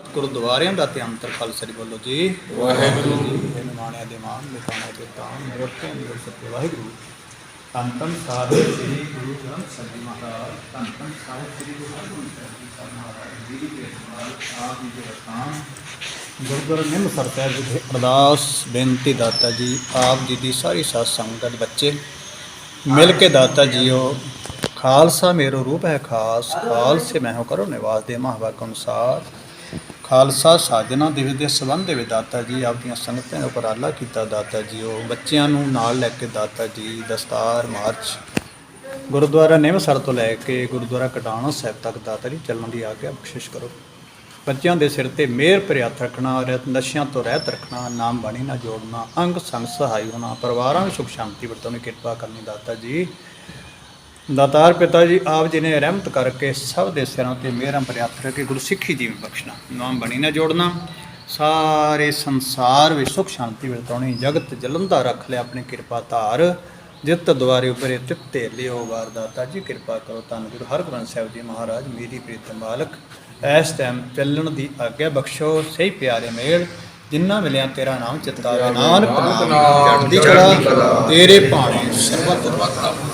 ਗੁਰਦੁਆਰਿਆਂ ਦਾ ਤੇ ਅੰਤਰ ਖਾਲਸਾ ਜੀ ਬੋਲੋ ਜੀ। ਵਾਹਿਗੁਰੂ। ਜੀ ਨਿਮਾਣਿਆ ਦੇ ਮਾਨ ਮਿਟਾਣਾ ਤੇ ਤਾਂ ਮੋਟੇ ਅੰਦਰ ਸਤਿ ਵਾਹਿਗੁਰੂ। ਧੰਨ ਸਾਹਿਬ ਸ੍ਰੀ ਗੁਰੂ ਗ੍ਰੰਥ ਸਾਹਿਬ ਜੀ ਮਹਾਰਾਜ ਧੰਨ ਸਾਹਿਬ ਸ੍ਰੀ ਗੁਰੂ ਹਰਗੋਬਿੰਦ ਸਾਹਿਬ ਜੀ ਮਹਾਰਾਜ ਜੀ ਦੀ ਆਪ ਜੀ ਦੇ ਰਤਾਨ ਗੁਰਦੁਆਰਾ ਨਿੰਮਸਰ ਸਾਹਿਬ ਵਿਖੇ ਅਰਦਾਸ ਬੇਨਤੀ ਦਾਤਾ ਜੀ ਆਪ ਜੀ ਦੀ ਸਾਰੀ ਸਾਧ ਸੰਗਤ ਬੱਚੇ। ਮਿਲ ਕੇ ਦਾਤਾ ਜੀਓ ਖਾਲਸਾ ਮੇਰੋ ਰੂਪ ਹੈ ਖਾਸ ਖਾਲਸੇ ਮੈਂ ਹੋ ਕਰੋ ਨਿਵਾਸ ਦੇ ਮਹਾਵਾਕ ਅਨੁਸਾਰ। ਖਾਲਸਾ ਸਾਜਨਾ ਦਿਵਸ ਦੇ ਸੰਬੰਧ ਦੇ ਵਿੱਚ ਦਾਤਾ ਜੀ ਆਪਣੀਆਂ ਸੰਗਤਾਂ ਦਾ ਉਪਰਾਲਾ ਕੀਤਾ। ਦਾਤਾ ਜੀ ਉਹ ਬੱਚਿਆਂ ਨੂੰ ਨਾਲ ਲੈ ਕੇ ਦਾਤਾ ਜੀ ਦਸਤਾਰ, ਮਾਰਚ ਗੁਰਦੁਆਰਾ ਨਿਮਸਰ ਤੋਂ ਲੈ ਕੇ ਗੁਰਦੁਆਰਾ ਕਟਾਣਾ ਸਾਹਿਬ ਤੱਕ ਦਾਤਾ ਜੀ ਚੱਲਣ ਦੀ ਆਗਿਆ ਬਖਸ਼ਿਸ਼ ਕਰੋ। ਬੱਚਿਆਂ ਦੇ ਸਿਰ ਤੇ ਮਿਹਰ ਭਰਿਆ ਰੱਖਣਾ ਔਰ ਨਸ਼ਿਆਂ ਤੋਂ ਰਹਿਤ ਰੱਖਣਾ, ਨਾਮ ਬਾਣੀ ਨਾਲ ਜੋੜਨਾ, ਅੰਗ ਸੰਗ ਸਹਾਈ ਹੋਣਾ, ਪਰਿਵਾਰਾਂ ਵਿੱਚ ਸੁਖ ਸ਼ਾਂਤੀ ਵਰਤੋਂ ਕਿਰਪਾ ਕਰਨੀ। ਦਾਤਾ ਜੀ ਦਾਤਾਰ ਪਿਤਾ ਜੀ, ਆਪ ਜੀ ਨੇ ਰਹਿਮਤ ਕਰਕੇ ਸਭ ਦੇ ਸਿਰਾਂ ਤੇ ਮਿਹਰਾਂ ਭਰਿਆ ਹੱਥ ਰੱਖ ਗੁਰਸਿੱਖੀ ਜੀਵਨ ਬਖਸ਼ਣਾ। ਨਾਮ ਬਣੀ ਨਾਲ ਜੋੜਨਾ। ਸਾਰੇ ਸੰਸਾਰ ਵਿੱਚ ਸੁਖ ਸ਼ਾਂਤੀ ਵਰਤਾਉਣੀ, ਜਗਤ ਜਲੰਦਾ ਰੱਖ ਲਿਆ ਆਪਣੀ ਕਿਰਪਾ ਧਾਰ। ਜਿਤ ਦੁਆਰੇ ਉਪਰੇ ਤਿੱਤੇ ਲਿਓ ਵਾਰਦਾਤਾ ਜੀ, ਕਿਰਪਾ ਕਰੋ ਧੰਨ ਗੁਰੂ ਹਰਗੋਬਿੰਦ ਸਾਹਿਬ ਜੀ ਮਹਾਰਾਜ, ਮੇਰੀ ਪ੍ਰੀਤ ਮਾਲਕ। ਇਸ ਟਾਈਮ ਚੱਲਣ ਦੀ ਆਗਿਆ ਬਖਸ਼ੋ, ਸਹੀ ਪਿਆਰੇ ਮੇਲ। ਜਿੰਨਾ ਮਿਲਿਆ ਤੇਰਾ ਨਾਮ ਚਿਤਾਰਾ ਨਾਨਕ ਨਾਮ ਚੜ੍ਹਦੀ ਕਲਾ। ਤੇਰੇ ਭਾਣੇ ਸਰਬਤ ਵਕਤਾ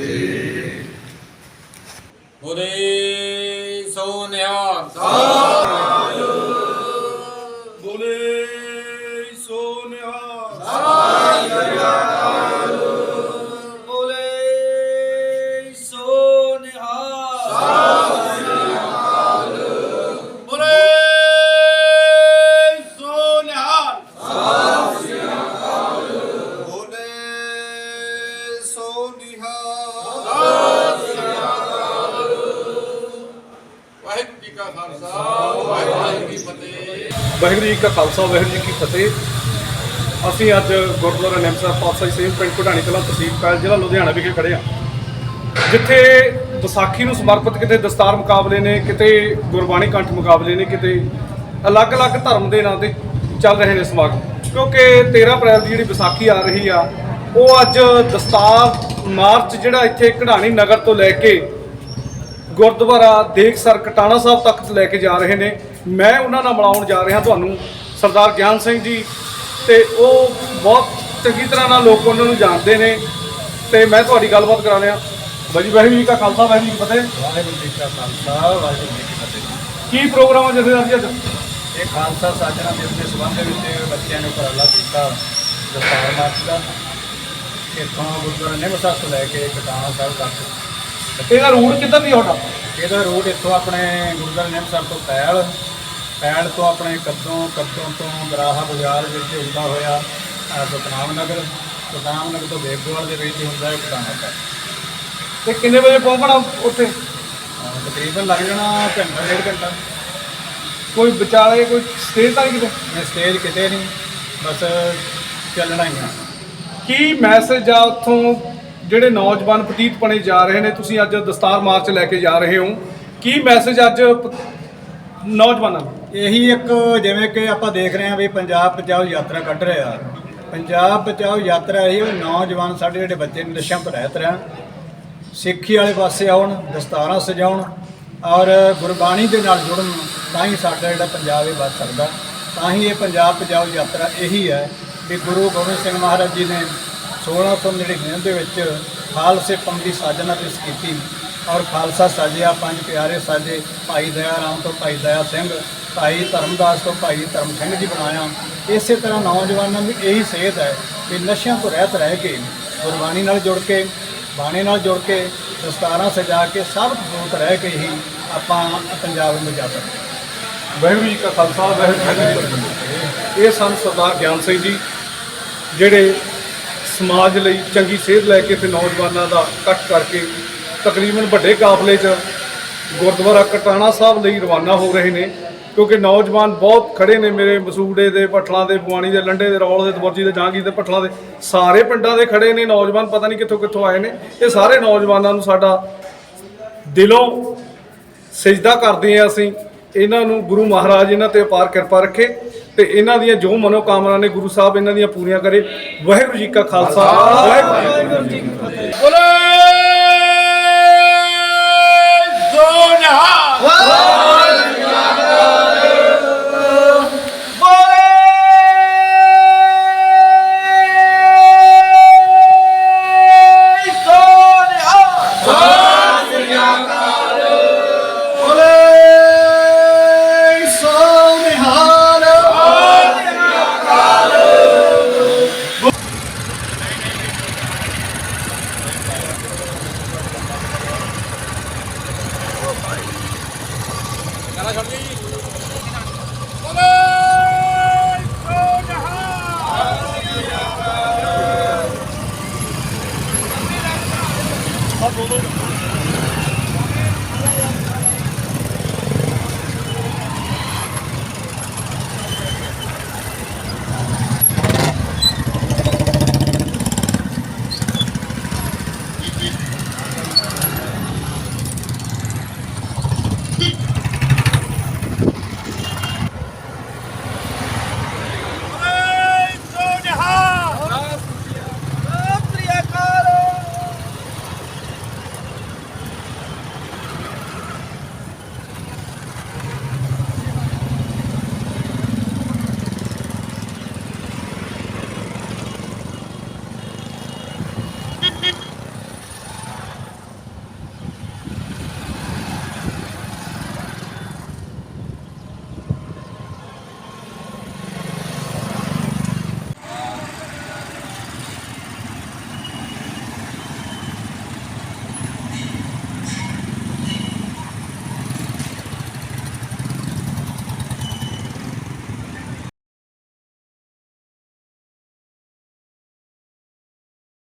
ਕਾ ਖਾਲਸਾ, ਵਾਹਿਗੁਰੂ ਜੀ ਕੀ ਫਤਿਹ ਵਾਹਿਗੁਰੂ ਜੀ ਕਾ ਖਾਲਸਾ, ਵਾਹਿਗੁਰੂ ਜੀ ਕੀ ਫਤਿਹ। ਅਸੀਂ ਅੱਜ ਗੁਰਦੁਆਰਾ ਨਿਮਸਰ ਪਾਤਸ਼ਾਹੀ ਸਿੰਘ ਪਿੰਡ ਘੁਡਾਣੀ ਕਲਾਂ ਤਹਿਸੀਲ ਕਾਲ ਜ਼ਿਲ੍ਹਾ ਲੁਧਿਆਣਾ ਵਿਖੇ ਖੜੇ ਹਾਂ। ਜਿੱਥੇ ਵਿਸਾਖੀ ਨੂੰ ਸਮਰਪਿਤ ਕਿਤੇ ਦਸਤਾਰ ਮੁਕਾਬਲੇ ਨੇ, ਕਿਤੇ ਗੁਰਬਾਣੀ ਕੰਠ ਮੁਕਾਬਲੇ ਨੇ, ਕਿਤੇ ਅਲੱਗ-ਅਲੱਗ ਧਰਮ ਦੇ ਨਾਂ ਤੇ ਚੱਲ ਰਹੇ ਨੇ ਸਮਾਗਮ। ਕਿਉਂਕਿ 13 ਅਪ੍ਰੈਲ ਦੀ ਜਿਹੜੀ ਵਿਸਾਖੀ ਆ ਰਹੀ ਆ, ਉਹ ਅੱਜ ਦਸਤਾਰ ਮਾਰਚ ਜਿਹੜਾ ਇੱਥੇ ਘੜਾਣੀ ਨਗਰ ਤੋਂ ਲੈ ਕੇ ਗੁਰਦੁਆਰਾ ਦੇਖਸਰ ਕਟਾਣਾ ਸਾਹਿਬ ਤੱਕ ਲੈ ਕੇ ਜਾ ਰਹੇ ਨੇ। ਮੈਂ ਉਹਨਾਂ ਨਾਲ ਮਿਲਾਉਣ ਜਾ ਰਿਹਾ ਤੁਹਾਨੂੰ ਸਰਦਾਰ ਗਿਆਨ ਸਿੰਘ ਜੀ। ਤੇ ਉਹ ਬਹੁਤ ਚੰਗੀ ਤਰ੍ਹਾਂ ਨਾਲ ਲੋਕ ਉਹਨਾਂ ਨੂੰ ਜਾਣਦੇ ਨੇ। ਤੇ ਮੈਂ ਤੁਹਾਡੀ ਗੱਲਬਾਤ ਕਰਾ ਲਿਆ ਬਾਜੀ ਵਾਹਿਗੁਰੂ ਜੀ ਕਾ ਖਾਲਸਾ ਵਾਹਿਗੁਰੂ ਜੀ ਕੀ ਫਤਿਹ। ਵਾਹਿਗੁਰੂ ਜੀ ਕਾ ਖਾਲਸਾ ਵਾਹਿਗੁਰੂ ਜੀ ਕੀ ਫਤਿਹ ਕੀ ਪ੍ਰੋਗਰਾਮ ਹੈ ਜਥੇਦਾਰ ਜੀ ਅੱਜ? ਇਹ ਖਾਲਸਾ ਸਾਜਣਾ ਦਿਵਸ ਦੇ ਸੰਬੰਧ ਵਿੱਚ ਬੱਚਿਆਂ ਨੇ ਉਪਰਾਲਾ ਕੀਤਾ ਦਸਤਾਰ ਮਾਰਚ ਦਾ। ਇੱਥੋਂ ਗੁਰਦੁਆਰਾ ਨਿਮਸਰ ਤੋਂ ਲੈ ਕੇ ਕਟਾਣਾ ਸਾਹਿਬ ਤੱਕ। ਇਹਦਾ ਰੂਟ ਕਿੱਧਰ ਦੀ ਤੁਹਾਡਾ? ਇਹਦਾ ਰੂਟ ਇੱਥੋਂ ਆਪਣੇ ਗੁਰਦੁਆਰਾ ਨਿਮਸਰ ਤੋਂ ਪੈਲ। ਪੈਲ ਤੋਂ ਆਪਣੇ ਕੱਦੋਂ ਕੱਦੋਂ ਤੋਂ ਗਰਾਹਾ ਬਾਜ਼ਾਰ ਵਿੱਚ ਹੁੰਦਾ ਹੋਇਆ ਸਤਨਾਮ ਨਗਰ। ਸਤਨਾਮ ਨਗਰ ਤੋਂ ਬੇਗੋਵਾਲ ਦੇ ਵਿੱਚ ਹੁੰਦਾ ਹੈ ਕਟਾਣਾ ਸਾਹਿਬ ਤੇ ਕਿੰਨੇ ਵਜੇ ਪਹੁੰਚਣਾ ਉੱਥੇ? ਤਕਰੀਬਨ ਲੱਗ ਜਾਣਾ ਘੰਟਾ ਡੇਢ ਘੰਟਾ। ਕੋਈ ਵਿਚਾਲੇ ਕੋਈ ਸਟੇਜ ਤਾਂ ਨਹੀਂ ਕਿਤੇ? ਮੈਂ ਸਟੇਜ ਕਿਤੇ ਨਹੀਂ। ਬਸ ਚੱਲਣਾ ਹੀ ਆ। ਕੀ ਮੈਸੇਜ ਆ ਉੱਥੋਂ ਜਿਹੜੇ ਨੌਜਵਾਨ ਪਤੀਤ ਬਣੇ ਜਾ ਰਹੇ ਨੇ, ਤੁਸੀਂ ਅੱਜ ਦਸਤਾਰ ਮਾਰਚ ਲੈ ਕੇ ਜਾ ਰਹੇ ਹੋ। ਕੀ ਮੈਸੇਜ ਅੱਜ ਨੌਜਵਾਨਾਂ ਨੂੰ? ਇਹੀ ਇੱਕ ਜਿਵੇਂ ਕਿ ਆਪਾਂ ਦੇਖ ਰਹੇ ਹਾਂ ਵੀ ਪੰਜਾਬ ਬਚਾਓ ਯਾਤਰਾ ਕੱਢ ਰਿਹਾ। ਪੰਜਾਬ ਬਚਾਓ ਯਾਤਰਾ ਇਹ ਨੌਜਵਾਨ ਸਾਡੇ ਜਿਹੜੇ ਬੱਚੇ ਨਸ਼ਿਆਂ ਤੋਂ ਰਹਿਤ ਰਹਿਣ। ਸਿੱਖੀ ਵਾਲੇ ਪਾਸੇ ਆਉਣ, ਦਸਤਾਰਾਂ ਸਜਾਉਣ ਔਰ ਗੁਰਬਾਣੀ ਦੇ ਨਾਲ ਜੁੜਨ ਤਾਂ ਹੀ ਸਾਡਾ ਜਿਹੜਾ ਪੰਜਾਬ ਇਹ ਬਚ ਸਕਦਾ। ਤਾਂ ਹੀ ਇਹ ਪੰਜਾਬ ਬਚਾਓ ਯਾਤਰਾ ਇਹੀ ਹੈ ਕਿ ਗੁਰੂ ਗੋਬਿੰਦ ਸਿੰਘ ਮਹਾਰਾਜ ਜੀ ਨੇ 1699 ਦੇ ਵਿੱਚ ਖਾਲਸੇ ਪੰਥ ਦੀ ਸਾਜਨਾ ਦਿਵਸ ਕੀਤੀ ਔਰ ਖਾਲਸਾ ਸਾਜਿਆ, ਪੰਜ ਪਿਆਰੇ ਸਾਜੇ, ਭਾਈ ਦਇਆ ਰਾਮ ਤੋਂ ਭਾਈ ਦਇਆ ਸਿੰਘ, ਭਾਈ ਧਰਮਦਾਸ ਤੋਂ ਭਾਈ ਧਰਮ ਸਿੰਘ ਜੀ ਬਣਾਇਆ ਇਸੇ ਤਰ੍ਹਾਂ ਨੌਜਵਾਨਾਂ ਦੀ ਇਹੀ ਸੇਧ ਹੈ ਕਿ ਨਸ਼ਿਆਂ ਤੋਂ ਰਹਿਤ ਰਹਿ ਕੇ, ਗੁਰਬਾਣੀ ਨਾਲ ਜੁੜ ਕੇ, ਬਾਣੀ ਨਾਲ ਜੁੜ ਕੇ ਦਸਤਾਰਾਂ ਸਜਾ ਕੇ, ਸਭ ਤੋਂ ਰਹਿ ਕੇ ਹੀ ਆਪਾਂ ਪੰਜਾਬ ਨੂੰ ਜਾ ਸਕਦੇ ਹਾਂ। ਵਾਹਿਗੁਰੂ ਜੀ ਕਾ ਖਾਲਸਾ, ਵਾਹਿਗੁਰੂ ਜੀ ਕੀ ਫਤਿਹ ਇਹ ਸਨ ਸਰਦਾਰ ਗਿਆਨ ਸਿੰਘ ਜੀ, ਜਿਹੜੇ ਸਮਾਜ ਲਈ ਚੰਗੀ ਸੇਧ ਲੈ ਕੇ ਤੇ ਨੌਜਵਾਨਾਂ ਦਾ ਇਕੱਠ ਕਰਕੇ ਤਕਰੀਬਨ ਵੱਡੇ ਕਾਫਲੇ 'ਚ ਗੁਰਦੁਆਰਾ ਕਟਾਣਾ ਸਾਹਿਬ ਲਈ ਰਵਾਨਾ ਹੋ ਰਹੇ ਨੇ, ਕਿਉਂਕਿ ਨੌਜਵਾਨ ਬਹੁਤ ਖੜੇ ਨੇ ਮੇਰੇ ਮਸੂੜੇ ਦੇ ਪਠਲਾਂ ਦੇ ਬੁਆਣੀ ਦੇ, ਲੰਡੇ ਦੇ, ਰੌਲ ਦੇ ਦਬਰਜੀ ਦੇ, ਜਾਂਗੀ ਦੇ ਪਠਲਾਂ ਦੇ, ਸਾਰੇ ਪਿੰਡਾਂ ਦੇ ਖੜੇ ਨੇ, ਨੌਜਵਾਨ ਪਤਾ ਨਹੀਂ ਕਿੱਥੋਂ ਕਿੱਥੋਂ ਆਏ ਨੇ, ਇਹ ਸਾਰੇ ਨੌਜਵਾਨਾਂ ਨੂੰ ਸਾਡਾ ਦਿਲੋਂ ਸਜਦਾ ਕਰਦੇ ਆ ਅਸੀਂ, ਇਹਨਾਂ ਨੂੰ ਗੁਰੂ ਮਹਾਰਾਜ ਇਹਨਾਂ ਤੇ ਅਪਾਰ ਕਿਰਪਾ ਰੱਖੇ। ਤੇ ਇਹਨਾਂ ਦੀਆਂ ਜੋ ਮਨੋਕਾਮਨਾ ਨੇ ਗੁਰੂ ਸਾਹਿਬ ਇਹਨਾਂ ਦੀਆਂ ਪੂਰੀਆਂ ਕਰੇ। ਵਾਹਿਗੁਰੂ ਜੀ ਕਾ ਖਾਲਸਾ, ਵਾਹਿਗੁਰੂ ਜੀ ਕੀ ਫਤਿਹ।